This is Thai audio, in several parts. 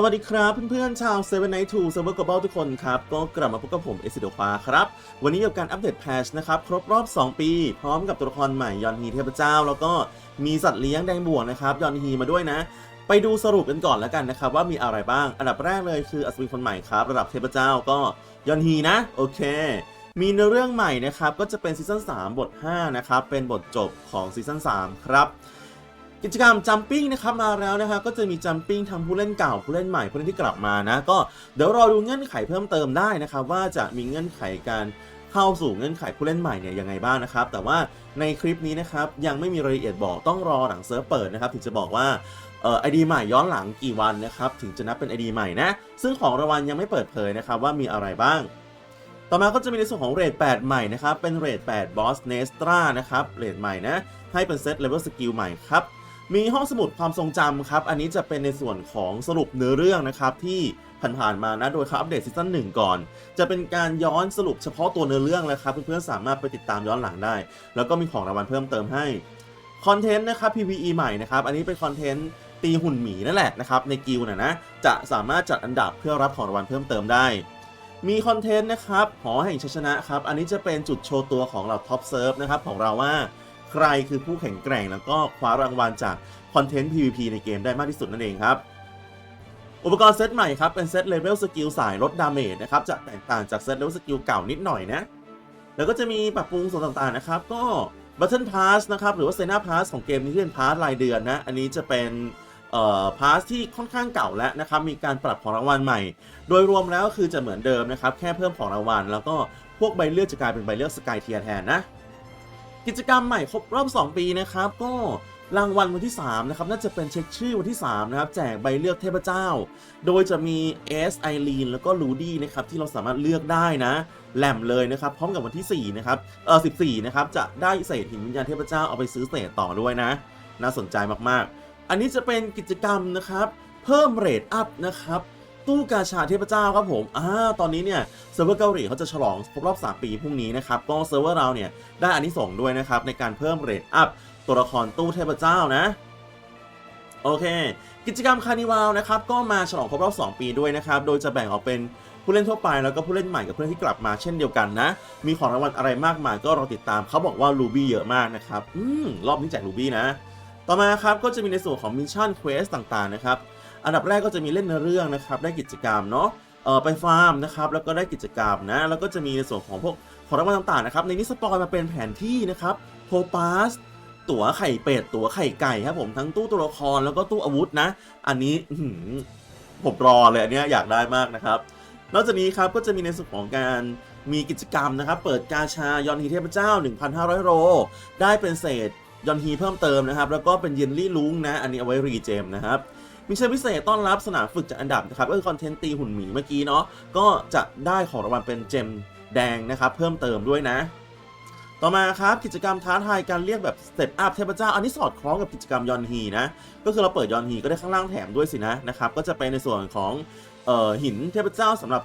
สวัสดีครับเพื่อนๆชาว Seven Night to Server Global ทุกคนครับ ก็กลับมาพบกับผม เอซิโดควาครับ วันนี้กับการอัปเดตแพชนะครับ ครบรอบ 2 ปี พร้อมกับตัวละครใหม่ยอนฮีเทพเจ้า แล้วก็มีสัตว์เลี้ยงแดงบวกนะครับ ยอนฮีมาด้วยนะ ไปดูสรุปกันก่อนแล้วกันนะครับ ว่ามีอะไรบ้าง อันดับแรกเลยคืออัศวินคนใหม่ครับ ระดับเทพเจ้าก็ยอนฮีนะ โอเค มีเนื้อเรื่องใหม่นะครับก็จะเป็นซีซั่น3บท5นะครับเป็นบทจบของซีซั่น3ครับ กิจกรรมจัมปิ้งนะครับมาแล้วนะฮะก็จะมีจัมปิ้งทำผู้เล่นเก่าผู้เล่นใหม่ผู้เล่นที่กลับมานะก็เดี๋ยวรอดูเงื่อนไขเพิ่มเติมได้นะครับว่าจะมีเงื่อนไขการเข้าสู่เงื่อนไขผู้เล่นใหม่เนี่ยยังไงบ้างนะครับ แต่ว่าในคลิปนี้นะครับยังไม่มีรายละเอียดบอกต้องรอหลังเซิร์ฟเปิดนะครับถึงจะบอกว่าเอ่อไอดีใหม่ย้อนหลังกี่วันนะครับถึงจะนับเป็นไอดีใหม่นะซึ่งของรางวัลยังไม่เปิดเผยนะครับว่ามีอะไรบ้าง ต่อมาก็จะมีในส่วนของเรท8ใหม่นะครับเป็นเรท8 Boss n e s t r a นะครับเรทใหม่นะให้เป็นเซต Level Skill ใหม่ครับ มีห้องสมุดความทรงจำครับ อันนี้จะเป็นในส่วนของสรุปเนื้อเรื่องนะครับที่ผ่านๆมานะโดยเขาอัปเดตซีซั่น1ก่อน จะเป็นการย้อนสรุปเฉพาะตัวเนื้อเรื่องแล้วครับเพื่อนๆสามารถไปติดตามย้อนหลังได้ แล้วก็มีของรางวัลเพิ่มเติมให้คอนเทนต์นะครับ PVE ใหม่นะครับอันนี้เป็นคอนเทนต์ตีหุ่นหมีนั่นแหละนะครับในกิลด์นะนะจะสามารถจัดอันดับเพื่อรับของรางวัลเพิ่มเติมได้ มีคอนเทนต์นะครับหอแห่งชัยชนะครับ อันนี้จะเป็นจุดโชว์ตัวของเราท็อปเซิร์ฟนะครับของเราว่า ใครคือผู้แข่งแกร่งแล้วก็คว้ารางวัลจากคอนเทนต์ PVP ในเกมได้มากที่สุดนั่นเองครับ อุปกรณ์เซตใหม่ครับ เป็นเซตเลเวลสกิลสายลดดาเมจนะครับ จะแตกต่างจากเซตเลเวลสกิลเก่านิดหน่อยนะ แล้วก็จะมีปรับปรุงส่วนต่างๆนะครับ ก็ Button Pass นะครับ หรือว่า Sena Pass ของเกมนี้ที่เป็นพาร์ทรายเดือนนะ อันนี้จะเป็นเอ่อพาสที่ค่อนข้างเก่าแล้วนะครับ มีการปรับของรางวัลใหม่ โดยรวมแล้วคือจะเหมือนเดิมนะครับ แค่เพิ่มของรางวัล แล้วก็พวกใบเลือกจะกลายเป็นใบเลือกสกายเทียแทนนะ กิจกรรมใหม่ครบรอบ 2 ปีนะครับก็รางวัลวันที่ 3 นะครับ น่าจะเป็นเช็คชื่อวันที่ 3 นะครับ แจกใบเลือกเทพเจ้า โดยจะมีเอสไอรีนแล้วก็ลูดี้นะครับ ที่เราสามารถเลือกได้นะแหลมเลยนะครับ พร้อมกับวันที่ 4 นะครับเออ14 นะครับ จะได้เศษหินวิญญาณเทพเจ้าเอาไปซื้อเศษต่อด้วยนะ น่าสนใจมากๆ อันนี้จะเป็นกิจกรรมนะครับ เพิ่มเรทอัพนะครับ ตู้กาชาเทพเจ้าครับผมอ่าตอนนี้เนี่ยเซิร์ฟเวอร์เกาหลีเขาจะฉลองครบรอบ 3 ปีพรุ่งนี้นะครับก็เซิร์ฟเวอร์เราเนี่ยได้อันนี้ส่งด้วยนะครับในการเพิ่มเรทอัพตัวละครตู้เทพเจ้านะโอเค กิจกรรมคานิวาลนะครับก็มาฉลองครบรอบ 2 ปีด้วยนะครับโดยจะแบ่งออกเป็นผู้เล่นทั่วไปแล้วก็ผู้เล่นใหม่กับผู้เล่นที่กลับมาเช่นเดียวกันนะ มีของรางวัลอะไรมากมายก็รอติดตามเขาบอกว่าลูบี้เยอะมากนะครับ อืมรอบนี้แจกลูบี้นะ ต่อมาครับก็จะมีในส่วนของมิชชั่นเควสต่างๆนะครับ อันดับแรกก็จะมีเล่นเนื้อเรื่องนะครับได้กิจกรรมเนาะเออไปฟาร์มนะครับแล้วก็ได้กิจกรรมนะแล้วก็จะมีในส่วนของพวกของรางวัลต่างๆนะครับในนี้สปอยมาเป็นแผนที่นะครับโทปาสตั๋วไข่เป็ดตั๋วไข่ไก่ครับผมทั้งตู้ตัวละครแล้วก็ตู้อาวุธนะ อันนี้ผมรอเลยอันเนี้ยอยากได้มากนะครับนอกจากนี้ครับก็จะมีในส่วนของการมีกิจกรรมนะครับ เปิดกาชายอนฮีเทพเจ้า 1,500 โรได้เป็นเศษยอนฮีเพิ่มเติมนะครับ แล้วก็เป็นเยนลี่ลุงนะ อันนี้เอาไว้รีเจมนะครับ มิชชั่นพิเศษต้อนรับสนามฝึกจากอันดับนะครับก็คือคอนเทนต์ตีหุ่นหมีเมื่อกี้เนาะก็จะได้ของรางวัลเป็นเจมแดงนะครับเพิ่มเติมด้วยนะ ต่อมาครับกิจกรรมท้าทายการเรียกแบบสเต็ปอัพเทพเจ้าอันนี้สอดคล้องกับกิจกรรมยอนฮีนะก็คือเราเปิดยอนฮีก็ได้ข้างล่างแถมด้วยสินะนะครับก็จะเป็นในส่วนของเอ่อหินเทพเจ้าสำหรับ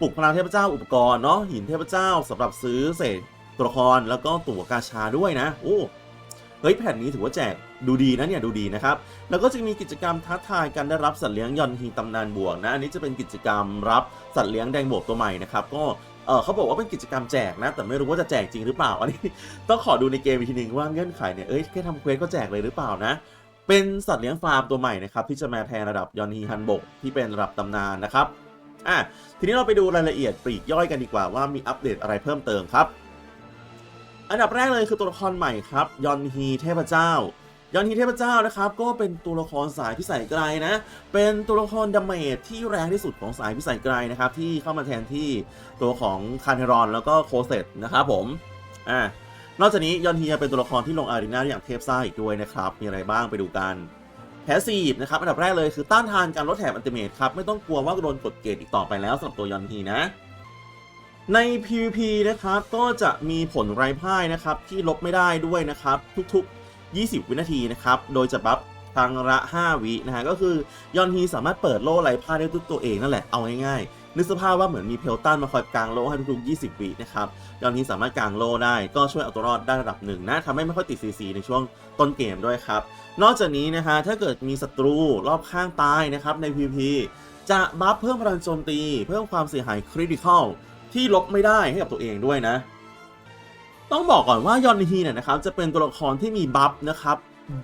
ปลุกพลังเทพเจ้าอุปกรณ์เนาะหินเทพเจ้าสำหรับซื้อเศษตัวละครแล้วก็ตั๋วกาชาด้วยนะโอ้ เฮ้ยแผ่นนี้ถือว่าแจกดูดีนะเนี่ยดูดีนะครับ แล้วก็จะมีกิจกรรมท้าทายการได้รับสัตว์เลี้ยงยอนฮีตำนานบวกนะ อันนี้จะเป็นกิจกรรมรับสัตว์เลี้ยงแดงบวกตัวใหม่นะครับก็เออเขาบอกว่าเป็นกิจกรรมแจกนะ แต่ไม่รู้ว่าจะแจกจริงหรือเปล่าอันนี้ต้องขอดูในเกมอีกทีหนึงว่าเงื่อนไขเนี่ยเอ้ยแค่ทำเควสก็แจกเลยหรือเปล่านะเป็นสัตว์เลี้ยงฟาร์มตัวใหม่นะครับที่จะมาแทนระดับยอนฮีฮันบกที่เป็นระดับตำนานนะครับอะทีนี้เราไปดูรายละเอียดปลีกย่อยกันดีกว่าว่ามีอัปเดตอะไรเพิ่มเติมครับ อันดับแรกเลยคือตัวละครใหม่ครับยอนฮีเทพเจ้ายอนฮีเทพเจ้านะครับก็เป็นตัวละครสายพิสัยไกลนะ เป็นตัวละครดาเมจที่แรงที่สุดของสายพิสัยไกลนะครับที่เข้ามาแทนที่ตัวของคานเทรอนแล้วก็โคเซตนะครับผมอ่านอกจากนี้ยอนฮียังเป็นตัวละครที่ลงอารีนาได้อย่างเทพซ่าอีกด้วยนะครับมีอะไรบ้างไปดูกันแพสซีฟนะครับอันดับแรกเลยคือต้านทานการลดแถบอันติเมทครับไม่ต้องกลัวว่าโดนกดเกรดอีกต่อไปแล้วสำหรับตัวยอนฮีนะ ใน PVP นะครับก็จะมีผลไร้พ่ายนะครับที่ลบไม่ได้ด้วยนะครับทุกๆ 20 วินาทีนะครับโดยจะบัฟครั้งละ 5 วินะฮะก็คือยอนฮีสามารถเปิดโล่ไร้พ่ายได้ด้วยตัวเองนั่นแหละเอาง่ายๆนึกสภาพว่าเหมือนมีเพลตันมาคอยกางโล่ให้ทุกๆ20 วินะครับยอนฮีสามารถกางโล่ได้ก็ช่วยเอาตัวรอดได้ระดับหนึ่งนะทำให้ไม่ค่อยติด CC ในช่วงต้นเกมด้วยครับนอกจากนี้นะฮะถ้าเกิดมีศัตรูรอบข้างตายนะครับใน PVP จะบัฟเพิ่มพลังโจมตี เพิ่มความเสียหายคริติคอล ที่ลบไม่ได้ให้กับตัวเองด้วยนะ ต้องบอกก่อนว่ายอนฮีเนี่ยนะครับจะเป็นตัวละครที่มีบัฟนะครับ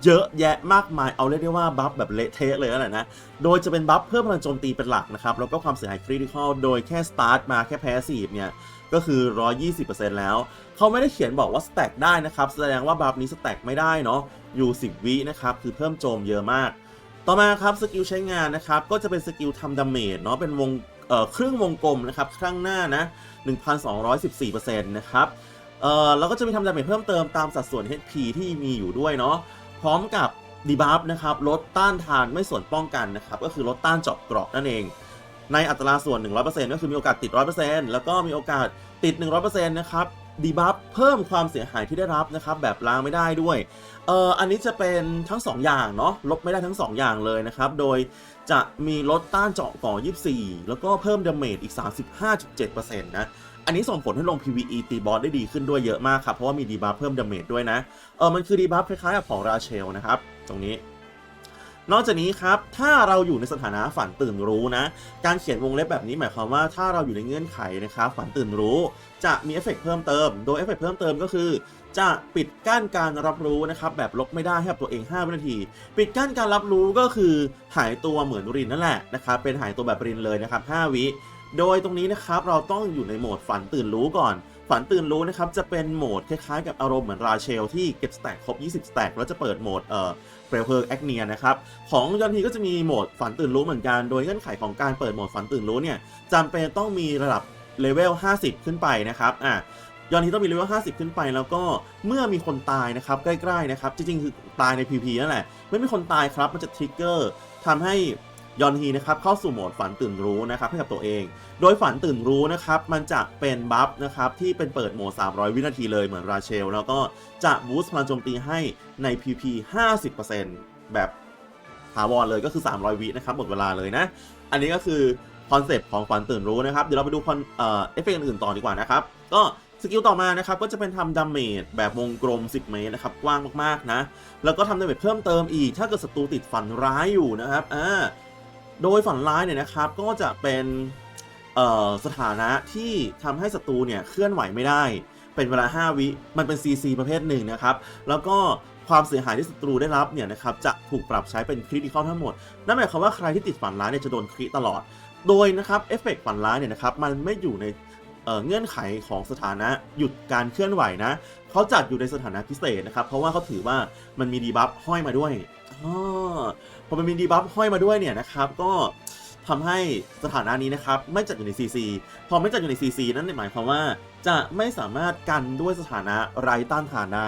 เยอะแยะมากมายเอาเรียกได้ว่าบัฟแบบเละเทะเลยนั่นแหละนะ โดยจะเป็นบัฟเพิ่มพลังโจมตีเป็นหลักนะครับ แล้วก็ความเสียหายคริติคอลโดยแค่สตาร์ทมาแค่แพสซีฟเนี่ย ก็คือ 120%แล้ว เขาไม่ได้เขียนบอกว่าสแต็กได้นะครับ แสดงว่าบัฟนี้สแต็กไม่ได้เนาะอยู่ 10 วินะครับ คือเพิ่มโจมเยอะมาก ต่อมาครับสกิลใช้งานนะครับ ก็จะเป็นสกิลทำดาเมจเนาะเป็นวง เอ่อครึ่งวงกลมนะครับข้างหน้านะ1,214%นะครับเอ่อแล้วก็จะมีทำดาเมจเพิ่มเติมตามสัดส่วน HP ที่มีอยู่ด้วยเนาะพร้อมกับดีบัฟนะครับลดต้านทานไม่ส่วนป้องกันนะครับก็คือลดต้านเจาะเกราะนั่นเอง ในอัตราส่วน 100%ก็คือมีโอกาสติด 100%แล้วก็มีโอกาสติด 100%นะครับดีบัฟเพิ่มความเสียหายที่ได้รับนะครับแบบล้างไม่ได้ด้วยเอ่ออันนี้จะเป็นทั้ง 2 อย่างเนาะลบไม่ได้ทั้ง 2 อย่างเลยนะครับ โดย จะมีลดต้านเจาะก่อ 24 แล้วก็เพิ่มดาเมจอีก 35.7%นะ อันนี้ส่งผลให้ลง PVE ตีบอสได้ดีขึ้นด้วยเยอะมากครับ เพราะว่ามีดีบัฟเพิ่มดาเมจด้วยนะ เออมันคือดีบัฟคล้ายๆกับของราเชลนะครับ ตรงนี้ นอกจากนี้ครับ ถ้าเราอยู่ในสถานะฝันตื่นรู้นะ การเขียนวงเล็บแบบนี้หมายความว่าถ้าเราอยู่ในเงื่อนไขนะครับฝันตื่นรู้ จะมีเอฟเฟกต์เพิ่มเติม โดยเอฟเฟกต์เพิ่มเติมก็คือ จะปิดกั้นการรับรู้นะครับแบบลบไม่ได้ให้กับตัวเอง5วินาที ปิดกั้นการรับรู้ก็คือหายตัวเหมือนรินนั่นแหละนะครับเป็นหายตัวแบบรินเลยนะครับ 5 วิโดยตรงนี้นะครับเราต้องอยู่ในโหมดฝันตื่นรู้ก่อน ฝันตื่นรู้นะครับจะเป็นโหมดคล้ายๆกับอารมณ์เหมือนราเชลที่เก็บสแต็กครบ 20สแต็กแล้วจะเปิดโหมดเอ่อเปลวเพลิงแอคเนียนะครับของยอนทีก็จะมีโหมดฝันตื่นรู้เหมือนกัน โดยเงื่อนไขของการเปิดโหมดฝันตื่นรู้เนี่ยจำเป็นต้องมีระดับเลเวล 50 ขึ้นไปนะครับอะ ยอนทีต้องมีเลเวล50 ขึ้นไป แล้วก็เมื่อมีคนตายนะครับใกล้ๆนะครับจริงๆคือตายใน PP นั่นแหละไม่มีคนตายครับมันจะทริกเกอร์ทำให้ยอนฮีนะครับเข้าสู่โหมดฝันตื่นรู้นะครับให้กับตัวเอง โดยฝันตื่นรู้นะครับมันจะเป็นบัฟนะครับที่เป็นเปิดโหมด 300 วินาทีเลยเหมือนราเชล แล้วก็จะบูสต์พลังโจมตีให้ใน PP 50%แบบถาวรเลยก็คือ 300 วินะครับหมดเวลาเลยนะ อันนี้ก็คือคอนเซปต์ของฝันตื่นรู้นะครับ เดี๋ยวเราไปดูคอนเอฟเฟกต์อื่นๆต่อดีกว่านะครับ ก็ สกิลต่อมานะครับก็จะเป็นทำดาเมจแบบวงกลม 10 เมตรนะครับกว้างมากๆนะ แล้วก็ทำดาเมจเพิ่มเติมอีก ถ้าเกิดศัตรูติดฝันร้ายอยู่นะครับอ่าโดยฝันร้ายเนี่ยนะครับก็จะเป็นเอ่อสถานะที่ทำให้ศัตรูเนี่ยเคลื่อนไหวไม่ได้ เป็นเวลา 5 วิ มันเป็น CC ประเภทหนึ่งนะครับ แล้วก็ความเสียหายที่ศัตรูได้รับเนี่ยนะครับจะถูกปรับใช้เป็นคริติคอลทั้งหมด นั่นหมายความว่าใครที่ติดฝันร้ายเนี่ยจะโดนคริตลอด โดยนะครับเอฟเฟกต์ฝันร้ายเนี่ยนะครับมันไม่อยู่ใน เเงื่อนไขของสถานะหยุดการเคลื่อนไหวนะเขาจัดอยู่ในสถานะพิเศษนะครับ เพราะว่าเขาถือว่ามันมีดีบัฟห้อยมาด้วยอพอมันมีดีบัฟห้อยมาด้วยเนี่ยนะครับ ก็ทำให้สถานะนี้นะครับ ไม่จัดอยู่ใน CC พอไม่จัดอยู่ใน CC นั่นหมายความว่า จะไม่สามารถกันด้วยสถานะไร้ต้านทานได้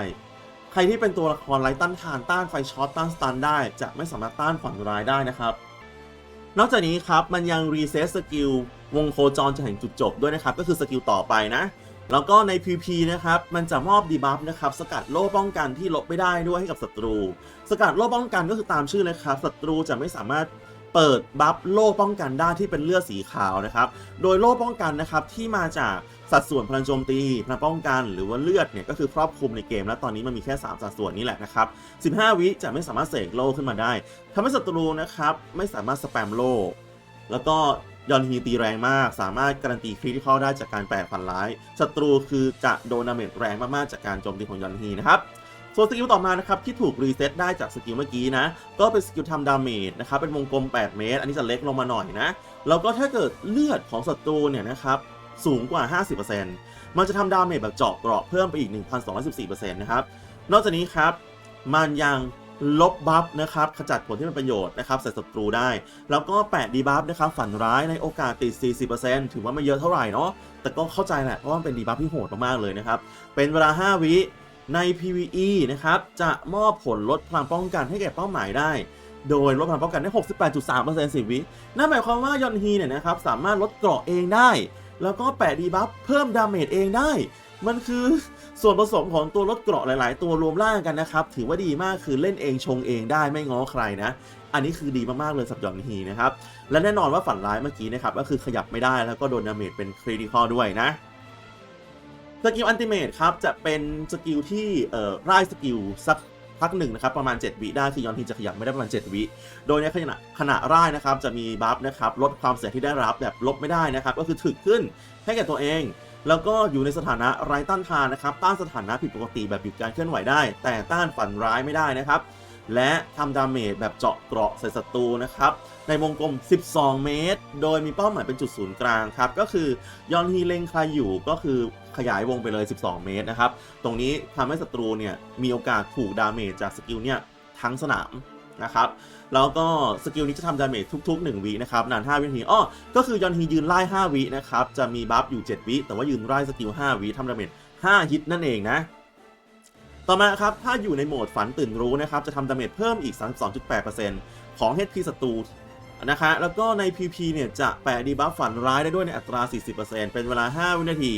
ใครที่เป็นตัวละครไร้ต้านทานต้านไฟช็อตต้านสตันได้ จะไม่สามารถต้านฝันร้ายได้นะครับ นอกจากนี้ครับมันยังรีเซ็ตสกิล วงโคจรจะเห็นจุดจบด้วยนะครับ ก็คือสกิลต่อไปนะ แล้วก็ใน PP นะครับ มันจะมอบดีบัฟนะครับ สกัดโล่ป้องกันที่ลบไม่ได้ด้วยให้กับศัตรู สกัดโล่ป้องกันก็คือตามชื่อเลยครับศัตรูจะไม่สามารถเปิดบัฟโล่ป้องกันได้ที่เป็นเลือดสีขาวนะครับ โดยโล่ป้องกันนะครับที่มาจากสัดส่วนพลังโจมตีพลังป้องกันหรือว่าเลือดเนี่ยก็คือครอบคลุมในเกม แล้วตอนนี้มันมีแค่ 3 สัดส่วนนี้แหละนะครับ 15 วิจะไม่สามารถเสกโล่ขึ้นมาได้ทำให้ศัตรูนะครับไม่สามารถสแปมโล่แล้วก็ ยอนฮีตีแรงมาก สามารถการันตีคริติคอลได้จากการแปลฝันร้าย ศัตรูคือจะโดนดาเมจแรงมากๆจากการโจมตีของยอนฮีนะครับส่วนสกิลต่อมานะครับที่ถูกรีเซ็ตได้จากสกิลเมื่อกี้นะ ก็เป็นสกิลทำดาเมจนะครับเป็นวงกลม 8 เมตร อันนี้จะเล็กลงมาหน่อยนะ แล้วก็ถ้าเกิดเลือดของศัตรูเนี่ยนะครับสูงกว่า 50%มันจะทำดาเมจแบบเจาะเกราะเพิ่มไปอีก 1,214%นะครับ นอกจากนี้ครับ มันยัง ลบบัฟนะครับขจัดผลที่เป็นประโยชน์นะครับใส่ศัตรูได้ แล้วก็แปะดีบัฟนะครับฝันร้ายในโอกาสติด 40%ถือว่าไม่เยอะเท่าไหร่เนาะแต่ก็เข้าใจแหละเพราะว่ามันเป็นดีบัฟที่โหดมากๆเลยนะครับ เป็นเวลา 5 วิใน PVE นะครับจะมอบผลลดพลังป้องกันให้แก่เป้าหมายได้ โดยลดพลังป้องกันได้ 68.3% 10วินั่นหมายความว่ายอนฮีเนี่ยนะครับสามารถลดเกราะเองได้ แล้วก็แปะดีบัฟเพิ่มดาเมจเองได้ มันคือส่วนผสมของตัวลดเกราะหลาย ๆ ตัวรวมร่างกันนะครับ ถือว่าดีมากคือเล่นเองชงเองได้ไม่ง้อใครนะ อันนี้คือดีมาก ๆ เลยสำหรับยอนฮีนะครับ และแน่นอนว่าฝันร้ายเมื่อกี้นะครับ ก็คือขยับไม่ได้แล้วก็โดนดาเมจเป็นคริติคอลด้วยนะสกิลอันติเมตครับจะเป็นสกิลที่เอ่อไล่สกิลสักพักหนึ่งนะครับประมาณ 7 วิได้คือยอนทีจะขยับไม่ได้ประมาณ 7 วิ โดยในขณะขณะร่ายนะครับจะมีบัฟนะครับลดความเสียที่ได้รับแบบลบไม่ได้นะครับก็คือถึกขึ้นให้แก่ตัวเอง แล้วก็อยู่ในสถานะไร้ต้านทานนะครับต้านสถานะผิดปกติแบบหยุดการเคลื่อนไหวได้ แต่ต้านฝันร้ายไม่ได้นะครับ และทำดาเมจแบบเจาะเกราะใส่ศัตรูนะครับในวงกลม 12 เมตร โดยมีเป้าหมายเป็นจุดศูนย์กลางครับ ก็คือยอนฮีเลงใครอยู่ก็คือขยายวงไปเลย 12 เมตรนะครับ ตรงนี้ทำให้ศัตรูเนี่ยมีโอกาสถูกดาเมจจากสกิลเนี่ยทั้งสนาม นะครับ แล้วก็สกิลนี้จะทำดาเมจทุก ๆ 1วินะครับนาน 5 วินาทีอ้อก็คือยอนฮียืนไล่ 5 วินะครับ จะมีบัฟอยู่ 7 วิ แต่ว่ายืนไล่สกิล 5 วิทำดาเมจ5ฮิตนั่นเองนะ ต่อมาครับ ถ้าอยู่ในโหมดฝันตื่นรู้นะครับ จะทำดาเมจเพิ่มอีก 32.8%ของ HP ศัตรูนะคะ แล้วก็ใน PP เนี่ยจะแปะดีบัฟฝันร้ายได้ด้วยในอัตรา 40%เป็นเวลา 5 วินาที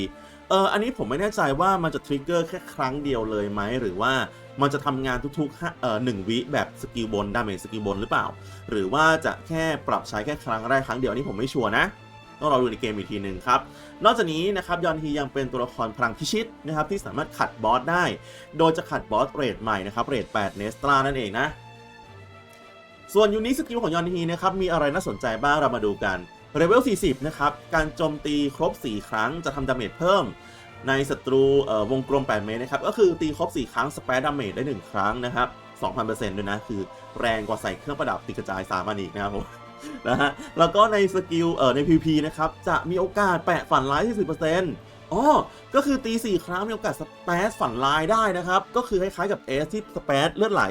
เออ อันนี้ผมไม่แน่ใจว่ามันจะทริกเกอร์แค่ครั้งเดียวเลยไหมหรือว่า มันจะทำงานทุกๆห้าเอ่อหนึ่งวิแบบสกิลบนดาเมจสกิลบนหรือเปล่า หรือว่าจะแค่ปรับใช้แค่ครั้งแรกครั้งเดียวนี้ผมไม่ชัวร์นะต้องรอดูในเกมอีกทีหนึ่งครับ นอกจากนี้นะครับยอนฮียังเป็นตัวละครพลังพิชิตนะครับที่สามารถขัดบอสได้ โดยจะขัดบอสเรทใหม่นะครับเรท8เนสตรานั่นเองนะ ส่วนยูนิสกิลของยอนฮีนะครับมีอะไรน่าสนใจบ้างเรามาดูกันเลเวล40 นะครับ การโจมตีครบ 4 ครั้งจะทำดาเมจเพิ่ม ในศัตรูวงกลม 8 เมตรนะครับ ก็คือตีครบ 4 ครั้งสเปรดดาเมจได้ 1 ครั้งนะครับ 2,000%ด้วยนะ คือแรงกว่าใส่เครื่องประดับติดกระจาย3อันอีกนะครับผมนะฮะแล้วก็ในสกิลเอ่อใน PVP นะครับ จะมีโอกาสแปะฝันร้ายที่10%อ๋อ ก็คือตี4ครั้งมีโอกาสสเปซฝันลายได้นะครับ ก็คือคล้ายๆกับเอสที่สเปซเลือดไหล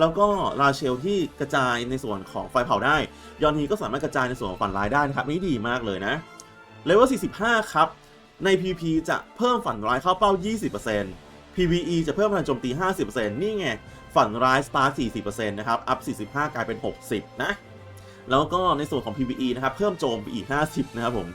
แล้วก็ราเชลที่กระจายในส่วนของไฟเผาได้ ยอนฮีก็สามารถกระจายในส่วนของฝันร้ายได้นะครับนี่ดีมากเลยนะเลเวล45 ครับ ใน PP จะเพิ่มฝันร้ายเข้าเป้า 20% PVE จะเพิ่มพลังโจมตี 50%นี่ไง ฝันร้ายสตาร์40%นะครับ อัพ 45 กลายเป็น 60 นะ แล้วก็ในส่วนของ PVE นะครับ เพิ่มโจมไปอีก 50 นะครับผม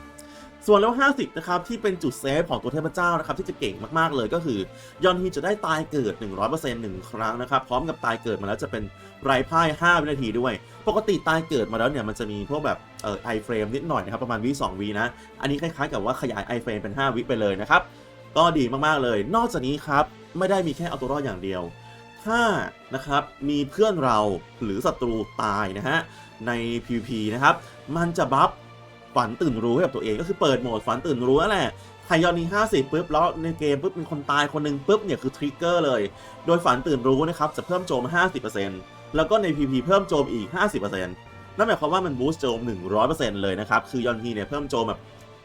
ส่วนแล้ว 50 นะครับที่เป็นจุดเซฟของตัวเทพเจ้านะครับที่จะเก่งมากๆเลยก็คือยอนฮีจะได้ตายเกิด 100%หนึ่งครั้งนะครับพร้อมกับตายเกิดมาแล้วจะเป็นไร้พ่าย 5 วินาทีด้วย ปกติตายเกิดมาแล้วเนี่ยมันจะมีพวกแบบเอ่อไอเฟรมนิดหน่อยนะครับประมาณวิ2วินะ อันนี้คล้ายๆกับว่าขยายไอเฟรมเป็น 5 วิไปเลยนะครับก็ดีมากๆเลย นอกจากนี้ครับไม่ได้มีแค่เอาตัวรอดอย่างเดียว ถ้านะครับมีเพื่อนเราหรือศัตรูตายนะฮะใน PVP นะครับมันจะบัฟ ฝันตื่นรู้ให้กับตัวเองก็คือเปิดโหมดฝันตื่นรู้นั่นแหละไฮยอนนี50ปุ๊บแล้วในเกมปุ๊บมีคนตายคนหนึ่งปุ๊บเนี่ยคือทริกเกอร์เลย โดยฝันตื่นรู้นะครับจะเพิ่มโจม 50%แล้วก็ใน PP เพิ่มโจมอีก 50%นั่นหมายความว่ามันบูสต์โจม 100%เลยนะครับคือยอนฮีเนี่ยเพิ่มโจมแบบ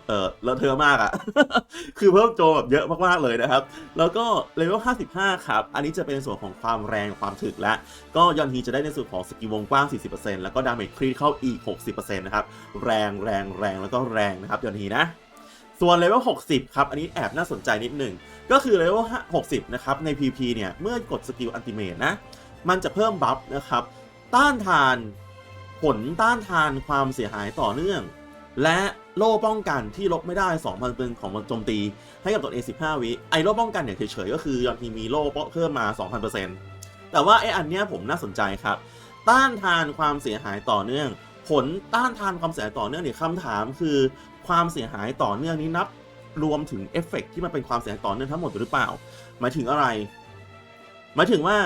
เออเลอะเทอะมากอะคือเพิ่มโจมแบบเยอะมากๆเลยนะครับ แล้วก็เลเวล 55 ครับ อันนี้จะเป็นส่วนของความแรงความถึกและ ก็ยอนฮีจะได้ในส่วนของสกิลวงกว้าง 40%แล้วก็ดาเมจครีดเข้าอีก 60%นะครับ แรงแรงแรงแล้วก็แรงนะครับยอนฮีนะ ส่วนเลเวล 60 ครับ อันนี้แอบน่าสนใจนิดหนึ่ง ก็คือเลเวล 60 นะครับ ใน PP เนี่ย เมื่อกดสกิลอันติเมตนะ มันจะเพิ่มบัฟนะครับ ต้านทานผลต้านทานความเสียหายต่อเนื่อง และโล่ป้องกันที่ลบไม่ได้ 2,000เป็นของมันโจมตี ให้กับตัวเอง15 วิ ไอโล่ป้องกันเนี่ยเฉยๆก็คือยอนทีมีโล่เพิ่มมา 2,000%แต่ว่าไอ้อันเนี้ยผมน่าสนใจครับ ต้านทานความเสียหายต่อเนื่อง ผลต้านทานความเสียหายต่อเนื่องเนี่ยคำถามคือ ความเสียหายต่อเนื่องนี้นับรวมถึงเอฟเฟกต์ที่มันเป็นความเสียหายต่อเนื่องทั้งหมดหรือเปล่า หมายถึงอะไร หมายถึงว่า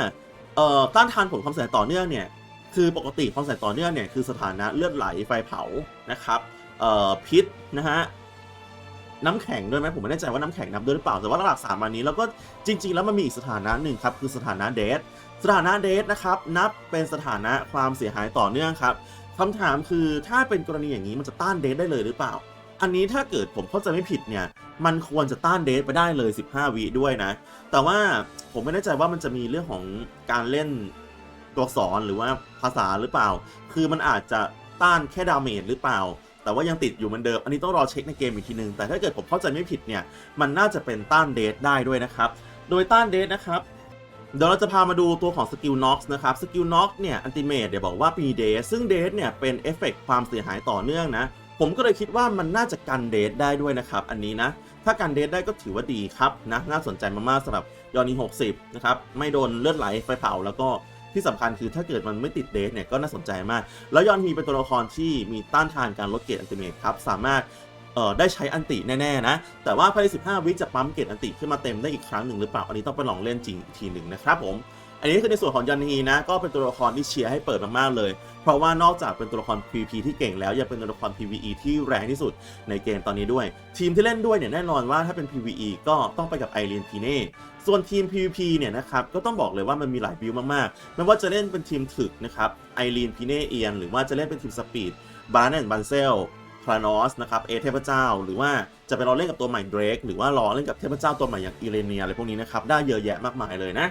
เอ่อต้านทานผลความเสียหายต่อเนื่องเนี่ยคือปกติความเสียหายต่อเนื่องเนี่ยคือสถานะเลือดไหลไฟเผานะครับ เอ่อพิษนะฮะน้ำแข็งด้วยไหมผมไม่แน่ใจว่าน้ำแข็งนับด้วยหรือเปล่า แต่ว่าหลักสามอันนี้แล้วก็จริง ๆ แล้วมันมีอีกสถานะหนึ่งครับคือสถานะเดทสถานะเดทนะครับนับเป็นสถานะความเสียหายต่อเนื่องครับคำถามคือถ้าเป็นกรณีอย่างนี้มันจะต้านเดทได้เลยหรือเปล่า อันนี้ถ้าเกิดผมเข้าใจไม่ผิดเนี่ยมันควรจะต้านเดทไปได้เลย 15 วิด้วยนะ แต่ว่าผมไม่แน่ใจว่ามันจะมีเรื่องของการเล่นตัวอักษรหรือว่าภาษาหรือเปล่า คือมันอาจจะต้านแค่ดาเมจหรือเปล่า แต่ว่ายังติดอยู่เหมือนเดิม อันนี้ต้องรอเช็คในเกมอีกทีนึง แต่ถ้าเกิดผมเข้าใจไม่ผิดเนี่ย มันน่าจะเป็นต้านเดทได้ด้วยนะครับ โดยต้านเดทนะครับเดี๋ยวเราจะพามาดูตัวของสกิลน็อกนะครับ สกิลน็อกเนี่ยอันติเมตเดี๋ยวบอกว่ามีเดทซึ่งเดทเนี่ยเป็นเอฟเฟกต์ความเสียหายต่อเนื่องนะ ผมก็เลยคิดว่ามันน่าจะกันเดทได้ด้วยนะครับ อันนี้นะ ถ้ากันเดทได้ก็ถือว่าดีครับนะ น่าสนใจมากๆสำหรับยอนี60 นะครับ ไม่โดนเลือดไหลไฟเผาแล้วก็ ที่สำคัญคือถ้าเกิดมันไม่ติดเดทเนี่ยก็น่าสนใจมาก แล้วยอนฮีเป็นตัวละครที่มีต้านทานการลดเกรดอันติเมตครับสามารถเออได้ใช้อันติแน่ๆนะ แต่ว่าภายใน 15 วิจะปั๊มเกรดอันติขึ้นมาเต็มได้อีกครั้งหนึ่งหรือเปล่า อันนี้ต้องไปลองเล่นจริงอีกทีหนึ่งนะครับผม อันนี้คือในส่วนของยอนฮีนะ ก็เป็นตัวละครที่เชียร์ให้เปิดมากๆเลย เพราะว่านอกจากเป็นตัวละคร PVP ที่เก่งแล้วยังเป็นตัวละคร PVE ที่แรงที่สุดในเกมตอนนี้ด้วย ทีมที่เล่นด้วยเนี่ยแน่นอนว่าถ้าเป็น PVE ก็ต้องไปกับไอรีนพีเน่ ส่วนทีม PVP เนี่ยนะครับก็ต้องบอกเลยว่ามันมีหลายบิลมากๆ ไม่ว่าจะเล่นเป็นทีมถึกนะครับไอรีนพีเนเอียนหรือว่าจะเล่นเป็นทีมสปีดบาร์แนนบันเซลคลานอสนะครับเอเทพเจ้า หรือว่าจะไปรอเล่นกับตัวใหม่เดรกหรือว่ารอเล่นกับเทพเจ้าตัวใหม่อย่างอีเรเนียอะไรพวกนี้นะครับได้เยอะแยะมากมายเลยนะ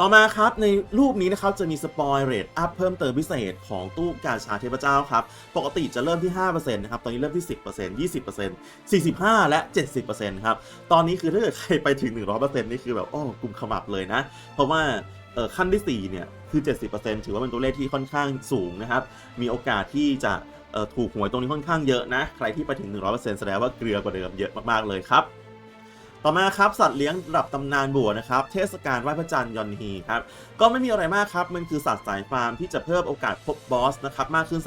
ต่อมาครับในรูปนี้นะครับจะมีสปอยเรทอัพเพิ่มเติมพิเศษของตู้กาชาเทพเจ้าครับ ปกติจะเริ่มที่ 5%นะครับ ตอนนี้เริ่มที่ 10% 20% 45 และ 70%ครับ ตอนนี้คือถ้าเกิดใครไปถึง 100%นี่คือแบบอ้อกลุ่มขมับเลยนะ เพราะว่าขั้นที่ 4 เนี่ยคือ 70%ถือว่าเป็นตัวเลขที่ค่อนข้างสูงนะครับ มีโอกาสที่จะถูกหวยตรงนี้ค่อนข้างเยอะนะ ใครที่ไปถึง 100%แสดงว่าเกลือกว่าเดิมเยอะมากๆเลยครับ ต่อมาครับสัตว์เลี้ยงระดับตำนานบัวนะครับเทศกาลไหว้พระจันทร์ยอนฮีครับก็ไม่มีอะไรมากครับมันคือสัตว์สายฟาร์มที่จะเพิ่มโอกาสพบบอสนะครับมากขึ้น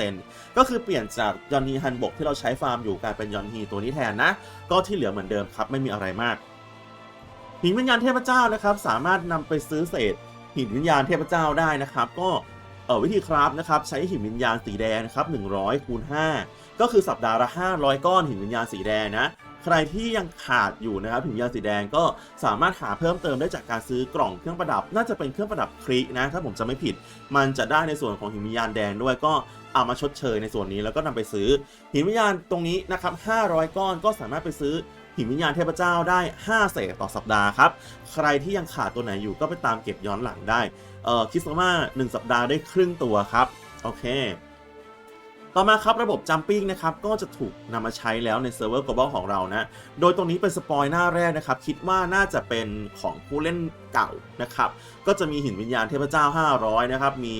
35%ก็คือเปลี่ยนจากยอนฮีฮันบกที่เราใช้ฟาร์มอยู่กลายเป็นยอนฮีตัวนี้แทนนะ ก็ที่เหลือเหมือนเดิมครับไม่มีอะไรมากหินวิญญาณเทพเจ้านะครับสามารถนำไปซื้อเศษหินวิญญาณเทพเจ้าได้นะครับ ก็เออวิธีคราฟนะครับใช้หินวิญญาณสีแดงนะครับ100คูณ5ก็คือสัปดาห์ละ500 ก้อนหินวิญญาณสีแดงนะ ใครที่ยังขาดอยู่นะครับหินวิญญาณสีแดงก็สามารถหาเพิ่มเติมได้จากการซื้อกล่องเครื่องประดับ น่าจะเป็นเครื่องประดับคลินะถ้าผมจำไม่ผิด มันจะได้ในส่วนของหินวิญญาณแดงด้วยก็เอามาชดเชยในส่วนนี้แล้วก็นำไปซื้อหินวิญญาณตรงนี้นะครับ500 ก้อนก็สามารถไปซื้อหินวิญญาณเทพเจ้าได้ 5 เศษต่อสัปดาห์ครับ ใครที่ยังขาดตัวไหนอยู่ก็ไปตามเก็บย้อนหลังได้ เอ่อคิดซะว่า1สัปดาห์ได้ครึ่งตัวครับ โอเค ต่อมาครับระบบจัมปิ้งนะครับก็จะถูกนำมาใช้แล้วในเซิร์ฟเวอร์ global ของเรานะ โดยตรงนี้เป็นสปอยหน้าแรกนะครับ คิดว่าน่าจะเป็นของผู้เล่นเก่านะครับ ก็จะมีหินวิญญาณเทพเจ้า 500 นะครับ มี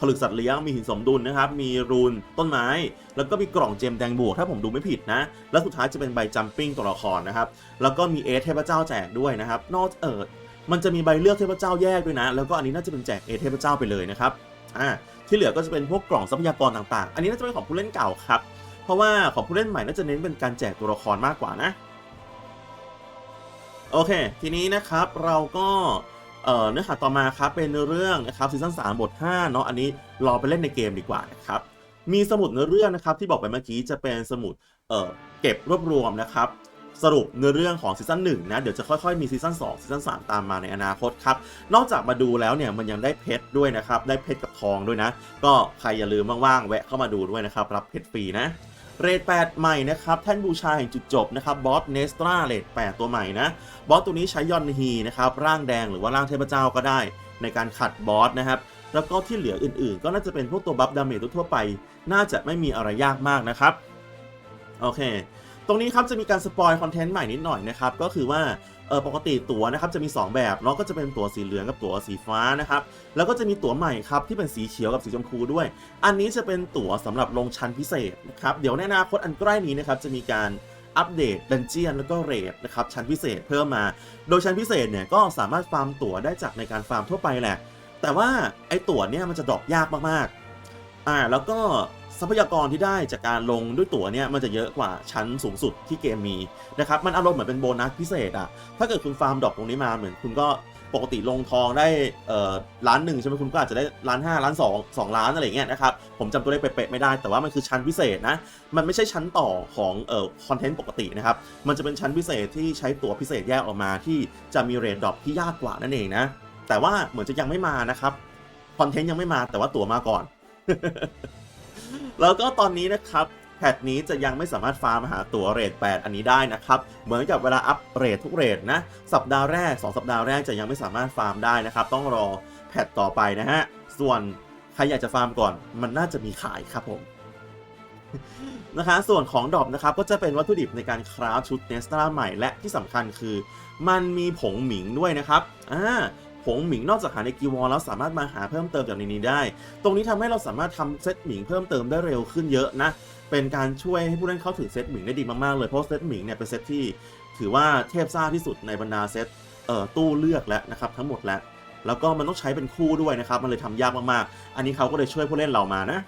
ผลึกสัตว์เลี้ยง มีหินสมดุลนะครับ มีรูนต้นไม้ แล้วก็มีกล่องเจมแดงบวก ถ้าผมดูไม่ผิดนะ แล้วสุดท้ายจะเป็นใบจัมปิ้งตัวละครนะครับ แล้วก็มีเอสเทพเจ้าแจกด้วยนะครับ นอกเออมันจะมีใบเลือกเทพเจ้าแยกด้วยนะ แล้วก็อันนี้น่าจะเป็นแจกเอสเทพเจ้าไปเลยนะครับ อ่า ที่เหลือก็จะเป็นพวกกล่องทรัพยากรต่างๆ อันนี้น่าจะเป็นของผู้เล่นเก่าครับ เพราะว่าของผู้เล่นใหม่น่าจะเน้นเป็นการแจกตัวละครมากกว่านะ โอเค ทีนี้นะครับเราก็เนื้อหาต่อมาครับเป็นเรื่องนะครับซีซั่น3บท5เนาะอันนี้รอไปเล่นในเกมดีกว่านะครับมีสมุดเนื้อเรื่องนะครับที่บอกไปเมื่อกี้จะเป็นสมุดเเก็บรวบรวมนะครับ สรุปเนื้อเรื่องของซีซั่น1นะ เดี๋ยวจะค่อยๆ มีซีซั่น2ซีซั่น3ตามมาในอนาคตครับ นอกจากมาดูแล้วเนี่ย มันยังได้เพชรด้วยนะครับ ได้เพชรกับทองด้วยนะ ก็ใครอย่าลืมว่างๆ แวะเข้ามาดูด้วยนะครับ รับเพชรฟรีนะเรท8ใหม่นะครับแท่นบูชาแห่งจุดจบนะครับบอสเนสตราเรท8ตัวใหม่นะบอสตัวนี้ใช้ยอนฮีนะครับร่างแดงหรือว่าร่างเทพเจ้าก็ได้ ในการขัดบอสนะครับแล้วก็ที่เหลืออื่นๆ ก็น่าจะเป็นพวกตัวบัฟดาเมจทั่วๆไป น่าจะไม่มีอะไรยากมากนะครับ โอเค ตรงนี้ครับจะมีการสปอยคอนเทนต์ใหม่นิดหน่อยนะครับก็คือว่าเออปกติตั๋วนะครับจะมี 2 แบบเนาะก็จะเป็นตั๋วสีเหลืองกับตั๋วสีฟ้านะครับแล้วก็จะมีตั๋วใหม่ครับที่เป็นสีเขียวกับสีชมพูด้วย อันนี้จะเป็นตั๋วสำหรับลงชั้นพิเศษนะครับเดี๋ยวในอนาคตอันใกล้นี้นะครับจะมีการอัปเดตดันเจียนแล้วก็เรทนะครับชั้นพิเศษเพิ่มมา โดยชั้นพิเศษเนี่ยก็สามารถฟาร์มตั๋วได้จากในการฟาร์มทั่วไปแหละ แต่ว่าไอ้ตั๋วเนี่ยมันจะดรอปยากมากๆอ่าแล้วก็ ทรัพยากรที่ได้จากการลงด้วยตั๋วเนี่ยมันจะเยอะกว่าชั้นสูงสุดที่เกมมีนะครับมันอารมณ์เหมือนเป็นโบนัสพิเศษอะถ้าเกิดคุณฟาร์มดอปตรงนี้มาเหมือนคุณก็ปกติลงทองได้เออล้านหนึ่งใช่ไหมคุณก็อาจจะได้ล้านห้าล้านสองสองล้านอะไรเงี้ยนะครับผมจำตัวเลขเป๊ะๆไม่ได้ แต่ว่ามันคือชั้นพิเศษนะ มันไม่ใช่ชั้นต่อของเอ่อคอนเทนต์ปกตินะครับ มันจะเป็นชั้นพิเศษที่ใช้ตั๋วพิเศษแยกออกมาที่จะมีเรทดรอปที่ยากกว่านั่นเองนะ แต่ว่าเหมือนจะยังไม่มานะครับคอนเทนต์ยังไม่มาแต่ว่าตั๋วมาก่อน แล้วก็ตอนนี้นะครับแพทนี้จะยังไม่สามารถฟาร์มหาตั๋วเรท8อันนี้ได้นะครับ เหมือนกับเวลาอัปเรททุกเรทนะ สัปดาห์แรก 2 สัปดาห์แรกจะยังไม่สามารถฟาร์มได้นะครับ ต้องรอแพทต่อไปนะฮะ ส่วนใครอยากจะฟาร์มก่อน มันน่าจะมีขายครับผมนะคะส่วนของดอปนะครับก็จะเป็นวัตถุดิบในการคราฟชุดเนสตราใหม่และที่สำคัญคือ มันมีผงหมิงด้วยนะครับอ่า ผงหมิงนอกจากหาในกีวอลแล้วสามารถมาหาเพิ่มเติมจากในนี้ได้ ตรงนี้ทำให้เราสามารถทำเซตหมิงเพิ่มเติมได้เร็วขึ้นเยอะนะ เป็นการช่วยให้ผู้เล่นเข้าถึงเซตหมิงได้ดีมากๆเลย เพราะเซตหมิงเนี่ยเป็นเซตที่ถือว่าเทพซ่าที่สุดในบรรดาเซตเอ่อตู้เลือกแล้วนะครับทั้งหมดแล้ว แล้วก็มันต้องใช้เป็นคู่ด้วยนะครับ มันเลยทำยากมากๆ อันนี้เขาก็เลยช่วยผู้เล่นเรามานะ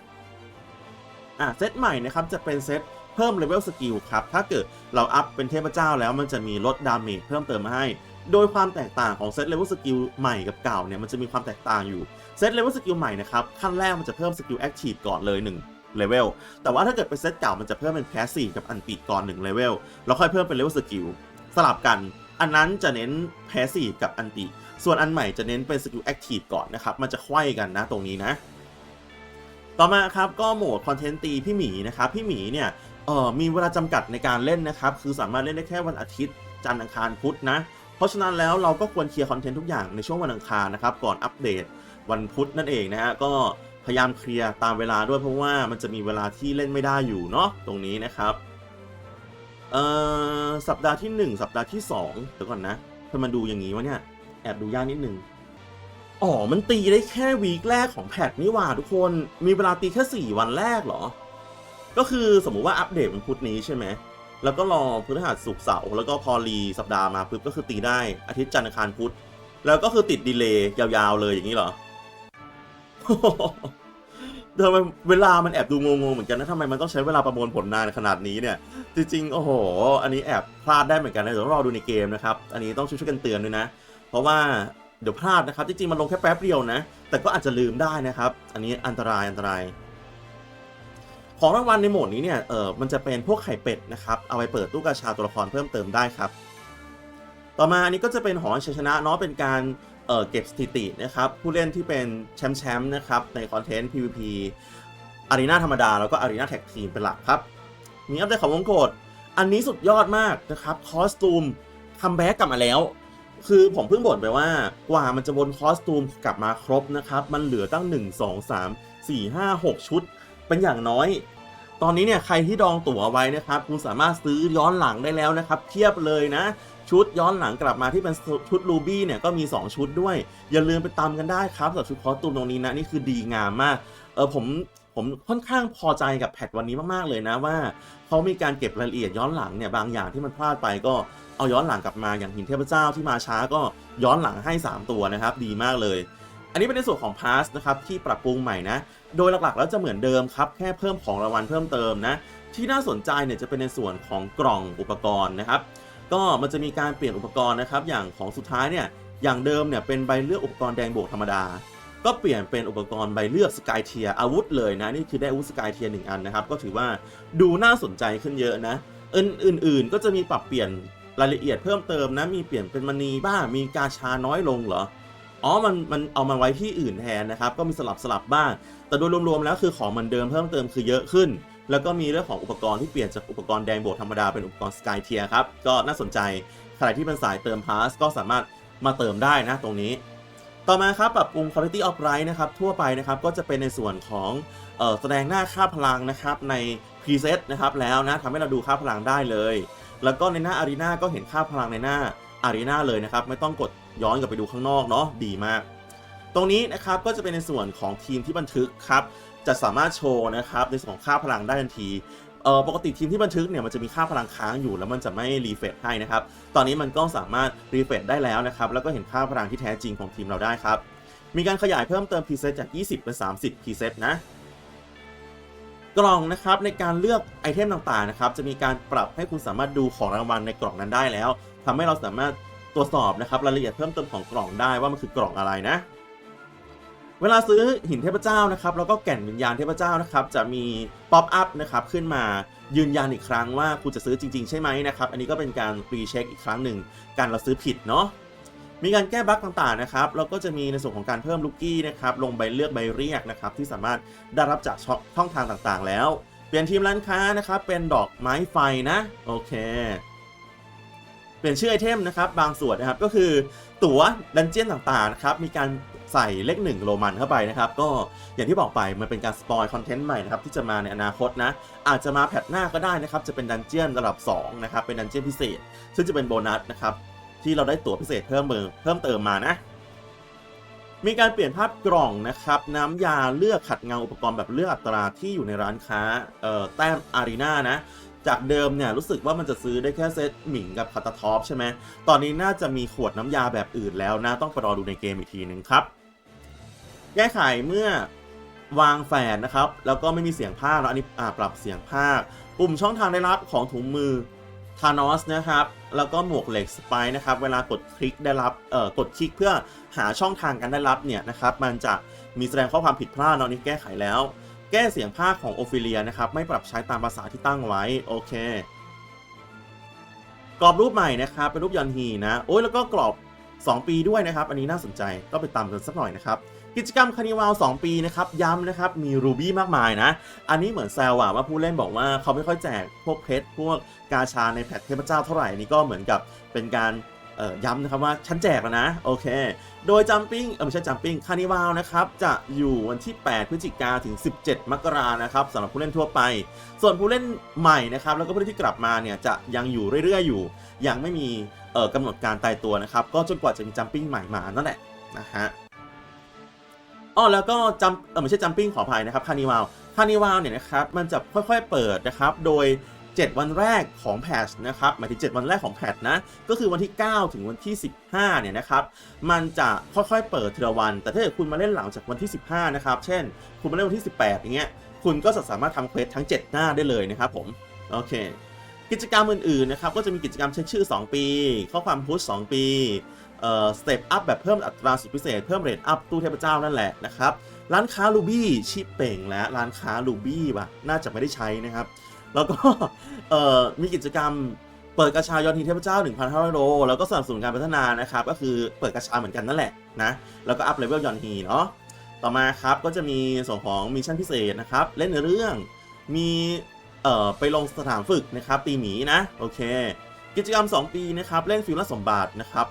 อะเซตใหม่นะครับจะเป็นเซตเพิ่มเลเวลสกิลครับ ถ้าเกิดเราอัพเป็นเทพเจ้าแล้วมันจะมีลดดาเมจเพิ่มเติมมาให้ โดยความแตกต่างของเซตเลเวลสกิลใหม่กับเก่าเนี่ยมันจะมีความแตกต่างอยู่เซตเลเวลสกิลใหม่นะครับขั้นแรกมันจะเพิ่มสกิลแอคทีฟก่อนเลย1เลเวลแต่ว่าถ้าเกิดเป็นเซตเก่ามันจะเพิ่มเป็นแพสซีฟกับอันติก่อน1เลเวลแล้วค่อยเพิ่มเป็นเลเวลสกิลสลับกัน อันนั้นจะเน้นแพสซีฟกับอันติส่วนอันใหม่จะเน้นเป็นสกิลแอคทีฟก่อนนะครับ มันจะไขว้กันนะตรงนี้นะ ต่อมาครับก็โหมดคอนเทนต์ตีพี่หมีนะครับ พี่หมีเนี่ยเออมีเวลาจำกัดในการเล่นนะครับ คือสามารถเล่นได้แค่วันอาทิตย์จันทร์อังคารพุธนะ เพราะฉะนั้นแล้วเราก็ควรเคลียร์คอนเทนต์ทุกอย่างในช่วงวันอังคารนะครับ ก่อนอัปเดตวันพุธนั่นเองนะฮะก็พยายามเคลียร์ตามเวลาด้วยเพราะว่ามันจะมีเวลาที่เล่นไม่ได้อยู่เนาะตรงนี้นะครับเอ่อสัปดาห์ที่ 1 สัปดาห์ที่2เดี๋ยวก่อนนะทำไมมันดูอย่างนี้วะเนี่ยแอบดูยากนิดนึงอ๋อ มันตีได้แค่วีคแรกของแพทนี่หว่าทุกคน มีเวลาตีแค่ 4 วันแรกเหรอ ก็คือสมมุติว่าอัปเดตวันพุธนี้ใช่ไหม แล้วก็รอพฤหัสศุกเสาร์แล้วก็พอรีสัปดาห์มาปุ๊บก็คือตีได้อาทิตย์จันทร์อังคารพุธแล้วก็คือติดดีเลย์ยาวๆเลยอย่างนี้เหรอทำไมเวลามันแอบดูงงๆเหมือนกันนะทำไมมันต้องใช้เวลาประมวลผลนานขนาดนี้เนี่ย จริงๆ โอ้โห อันนี้แอบพลาดได้เหมือนกันนะเดี๋ยวต้องรอดูในเกมนะครับ อันนี้ต้องช่วยๆกันเตือนด้วยนะ เพราะว่าเดี๋ยวพลาดนะครับ จริงๆ มันลงแค่แป๊บเดียวนะ แต่ก็อาจจะลืมได้นะครับ อันนี้อันตรายอันตราย ของรางวัลในโหมดนี้เนี่ยเออมันจะเป็นพวกไข่เป็ดนะครับเอาไปเปิดตู้กาชาตัวละครเพิ่มเติมได้ครับต่อมาอันนี้ก็จะเป็นหอชัยชนะเนาะเป็นการเเก็บสถิตินะครับผู้เล่นที่เป็นแชมป์แชมป์นะครับในคอนเทนต์ PVP อารีนาธรรมดาแล้วก็อารีนาแท็กทีมเป็นหลักครับมีอัปเดตของวงโกดอันนี้สุดยอดมากนะครับคอสตูมคัมแบ็กกลับมาแล้ว คือผมเพิ่งบ่นไปว่ากว่ามันจะวนคอสตูมกลับมาครบนะครับ มันเหลือตั้ง 1 2 3 4 5 6 ชุด เป็นอย่างน้อย ตอนนี้เนี่ยใครที่ดองตั๋วไว้นะครับ คุณสามารถซื้อย้อนหลังได้แล้วนะครับเทียบเลยนะ ชุดย้อนหลังกลับมาที่เป็นชุดรูบี้เนี่ยก็มี 2 ชุดด้วย อย่าลืมไปตามกันได้ครับสำหรับชุดคอสตูมตรงนี้นะนี่คือดีงามมากเออผมผมค่อนข้างพอใจกับแพทวันนี้มากๆเลยนะว่าเขามีการเก็บรายละเอียดย้อนหลังเนี่ยบางอย่างที่มันพลาดไปก็เอาย้อนหลังกลับมาอย่างหินเทพเจ้าที่มาช้าก็ย้อนหลังให้ 3 ตัวนะครับ ดีมากเลย อันนี้เป็นในส่วนของพาสนะครับที่ปรับปรุงใหม่นะ โดยหลักๆ แล้วจะเหมือนเดิมครับ แค่เพิ่มของรางวัลเพิ่มเติมนะ ที่น่าสนใจเนี่ยจะเป็นในส่วนของกล่องอุปกรณ์นะครับ ก็มันจะมีการเปลี่ยนอุปกรณ์นะครับ อย่างของสุดท้ายเนี่ย อย่างเดิมเนี่ยเป็นใบเลือกอุปกรณ์แดงบวกธรรมดา ก็เปลี่ยนเป็นอุปกรณ์ใบเลือกสกายเทียอาวุธเลยนะ นี่คือได้อาวุธสกายเทียหนึ่งอันนะครับ ก็ถือว่าดูน่าสนใจขึ้นเยอะนะ อื่นอื่นๆก็จะมีปรับเปลี่ยนรายละเอียดเพิ่มเติมนะ มีเปลี่ยนเป็นมณีบ้าง มีกาชาน้อยลงเหรอ อ๋อ มัน มันเอามาไว้ที่อื่นแทนนะครับ ก็มีสลับสลับบ้าง แต่โดยรวมๆแล้วคือของเหมือนเดิมเพิ่มเติมคือเยอะขึ้น แล้วก็มีเรื่องของอุปกรณ์ที่เปลี่ยนจากอุปกรณ์แดงโบกธรรมดาเป็นอุปกรณ์สกายเทียครับ ก็น่าสนใจ ใครที่เป็นสายเติมพาสก็สามารถมาเติมได้นะตรงนี้ ต่อมาครับปรับปรุง Quality of Light นะครับทั่วไปนะครับก็จะเป็นในส่วนของออแสดงหน้าค่าพลังนะครับใน Preset นะครับแล้วนะทำให้เราดูค่าพลังได้เลย แล้วก็ในหน้า Arena ก็เห็นค่าพลังในหน้า Arena เลยนะครับไม่ต้องกด ย้อนกลับไปดูข้างนอกเนาะดีมาก ตรงนี้นะครับก็จะเป็นในส่วนของทีมที่บันทึกครับจะสามารถโชว์นะครับในส่วนของค่าพลังได้ทันทีเออปกติทีมที่บันทึกเนี่ยมันจะมีค่าพลังค้างอยู่แล้วมันจะไม่รีเฟรชให้นะครับ ตอนนี้มันก็สามารถรีเฟรชได้แล้วนะครับ แล้วก็เห็นค่าพลังที่แท้จริงของทีมเราได้ครับ มีการขยายเพิ่มเติมพรีเซตจาก 20 เป็น 30พรีเซตนะ กล่องนะครับในการเลือกไอเทมต่างๆนะครับจะมีการปรับให้คุณสามารถดูของรางวัลในกล่องนั้นได้แล้วทำให้เราสามารถ ตรวจสอบนะครับรายละเอียดเพิ่มเติมของกล่องได้ว่ามันคือกล่องอะไรนะ เวลาซื้อหินเทพเจ้านะครับแล้วก็แก่นวิญญาณเทพเจ้านะครับ จะมีป๊อปอัพนะครับขึ้นมายืนยันอีกครั้งว่าคุณจะซื้อจริง ๆ ใช่ไหมนะครับ อันนี้ก็เป็นการรีเช็คอีกครั้งหนึ่งการเราซื้อผิดเนาะมีการแก้บั๊กต่างๆนะครับแล้วก็จะมีในส่วนของการเพิ่มลูกกี้นะครับลงใบเลือกใบเรียกนะครับที่สามารถได้รับจากช่องทางต่างๆ แล้ว เปลี่ยนทีมร้านค้านะครับเป็นดอกไม้ไฟนะโอเค เปลี่ยนชื่อไอเทมนะครับบางส่วนนะครับก็คือตั๋วดันเจี้ยนต่างๆนะครับมีการใส่เลขหนึ่งโรมันเข้าไปนะครับก็อย่างที่บอกไปมันเป็นการสปอยคอนเทนต์ใหม่นะครับที่จะมาในอนาคตนะอาจจะมาแพทหน้าก็ได้นะครับจะเป็นดันเจี้ยนระดับ2นะครับเป็นดันเจี้ยนพิเศษ ซึ่งจะเป็นโบนัสนะครับที่เราได้ตั๋วพิเศษเพิ่มเติมเพิ่มเติมมานะ มีการเปลี่ยนภาพกล่องนะครับน้ำยาเลือกขัดเงาอุปกรณ์แบบเลือกอัตราที่อยู่ในร้านค้าเอ่อแต้มอารีนานะ จากเดิมเนี่ยรู้สึกว่ามันจะซื้อได้แค่เซตหมิงกับคาตาท็อปใช่ไหมตอนนี้น่าจะมีขวดน้ำยาแบบอื่นแล้วนะ ต้องไปรอดูในเกมอีกทีหนึ่งครับ แก้ไขเมื่อวางแฝนนะครับ แล้วก็ไม่มีเสียงภาคแล้วอันนี้ปรับเสียงภาค ปุ่มช่องทางได้รับของถุงมือทานอสนะครับ แล้วก็หมวกเหล็กสไปนะครับ เวลากดคลิกได้รับ เอ่อ กดคลิกเพื่อหาช่องทางการได้รับเนี่ยนะครับ มันจะมีแสดงข้อความผิดพลาดเนาะนี่แก้ไขแล้ว แก้เสียงภาคของโอฟิเลียนะครับ ไม่ปรับใช้ตามภาษาที่ตั้งไว้ โอเค กรอบรูปใหม่นะครับ เป็นรูปยอนฮีนะ โอ้ยแล้วก็กรอบ 2 ปีด้วยนะครับ อันนี้น่าสนใจก็ไปตามกันสักหน่อยนะครับ กิจกรรมคานิวาล2ปีนะครับ ย้ำนะครับ มีรูบี้มากมายนะ อันนี้เหมือนแซวอะว่าผู้เล่นบอกว่าเขาไม่ค่อยแจกพวกเพชรพวกกาชาในแพทเทพเจ้าเท่าไหร่นนี้ก็เหมือนกับเป็นการ เอ่อย้ำนะครับว่าฉันแจกแล้วนะ โอเค โดยจัมปิ้งเออไม่ใช่จัมปิ้งคานิวาลนะครับ จะอยู่วันที่ 8 พฤศจิกาถึง 17 มกรานะครับสำหรับผู้เล่นทั่วไป ส่วนผู้เล่นใหม่นะครับ แล้วก็ผู้เล่นที่กลับมาเนี่ยจะยังอยู่เรื่อย ๆ อยู่ ยังไม่มีเอ่อกำหนดการตายตัวนะครับ ก็จนกว่าจะมีจัมปิ้งใหม่มานั่นแหละนะฮะอ๋อแล้วก็จัมเออไม่ใช่จัมปิ้งขออภัยนะครับคานิวาลคานิวาลเนี่ยนะครับมันจะค่อยๆเปิดนะครับโดย 7 วันแรกของแพทชนะครับหมายถึง 7 วันแรกของแพทนะ ก็คือวันที่ 9 ถึงวันที่ 15 เนี่ยนะครับ มันจะค่อยๆเปิดทีละวัน แต่ถ้าเกิดคุณมาเล่นหลังจากวันที่ 15 นะครับ เช่น คุณมาเล่นวันที่ 18 อย่างเงี้ย คุณก็จะสามารถทำเควสทั้ง 7 หน้าได้เลยนะครับผม โอเค กิจกรรมอื่นๆ นะครับ ก็จะมีกิจกรรมเช็คชื่อ 2 ปี ข้อความพุช2 ปีเอ่อสเต็ปอัพแบบเพิ่มอัตราสุดพิเศษ เพิ่มเรทอัพตู้เทพเจ้านั่นแหละนะครับ ร้านค้าลูบี้ชิปเป่งและร้านค้าลูบี้ว่ะ น่าจะไม่ได้ใช้นะครับ แล้วก็เอ่อมีกิจกรรมเปิดกระชายอนทีเทพเจ้า 1,500 โล แล้วก็สนับสนุนการพัฒนานะครับ ก็คือเปิดกระชาเหมือนกันนั่นแหละนะ แล้วก็อัพเลเวลยอนทีเนาะ ต่อมาครับก็จะมีส่วนของมิชชั่นพิเศษนะครับ เล่นในเรื่อง มีเอ่อไปลงสถานฝึกนะครับตีหมีนะ โอเค กิจกรรม 2 ปีนะครับ เล่นฟิลล์สมบัตินะครับ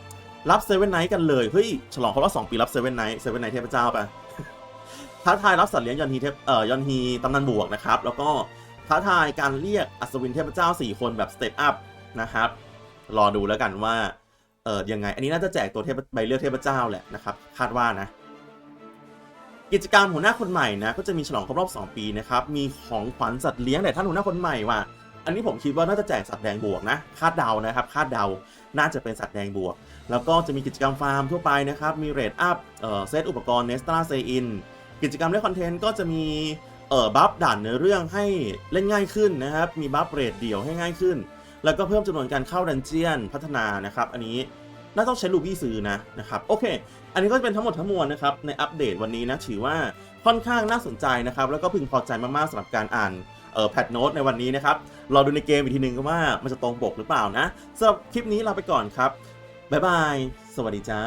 รับเซเว่นไนท์กันเลย เฮ้ย ฉลองครบรอบ2ปีรับเซเว่นไนท์เซเว่นไนท์เทพเจ้าไปท้าทายรับสัตว์เลี้ยงยอนฮีเทพเอ่อยอนฮีตำนานบวกนะครับ แล้วก็ ท้าทายการเรียกอัศวินเทพเจ้า 4 คนแบบสเตปอัพนะครับ รอดูแล้วกันว่า เออยังไง อันนี้น่าจะแจกตัวเทพใบเลือกเทพเจ้าแหละนะครับ คาดว่านะ กิจกรรมหัวหน้าคนใหม่นะก็จะมีฉลองครบรอบ 2 ปีนะครับ มีของขวัญสัตว์เลี้ยงแต่ท่านหัวหน้าคนใหม่ว่ะ อันนี้ผมคิดว่าน่าจะแจกสัตว์แดงบวกนะ คาดเดานะครับ คาดเดา น่าจะเป็นสัตว์แดงบวก แล้วก็จะมีกิจกรรมฟาร์มทั่วไปนะครับ มีเรทอัพเอ่อเซตอุปกรณ์เนสตาเซอิน กิจกรรมและคอนเทนต์ก็จะมี เอ่อบัฟด่านเนื้อเรื่องให้เล่นง่ายขึ้นนะครับ มีบัฟเรทเดี่ยวให้ง่ายขึ้น แล้วก็เพิ่มจำนวนการเข้าดันเจียนพัฒนานะครับ อันนี้น่าต้องใช้ลูบี้ซื้อนะนะครับโอเค อันนี้ก็จะเป็นทั้งหมดทั้งมวลนะครับในอัปเดตวันนี้นะถือว่าค่อนข้างน่าสนใจนะครับ แล้วก็พึงพอใจมากๆสำหรับการอ่านเออแพทโน้ตในวันนี้นะครับรอดูในเกมอีกทีหนึ่งก็ว่ามันจะตรงปกหรือเปล่านะสำหรับคลิปนี้ลาไปก่อนครับบ๊ายบาย สวัสดีจ้า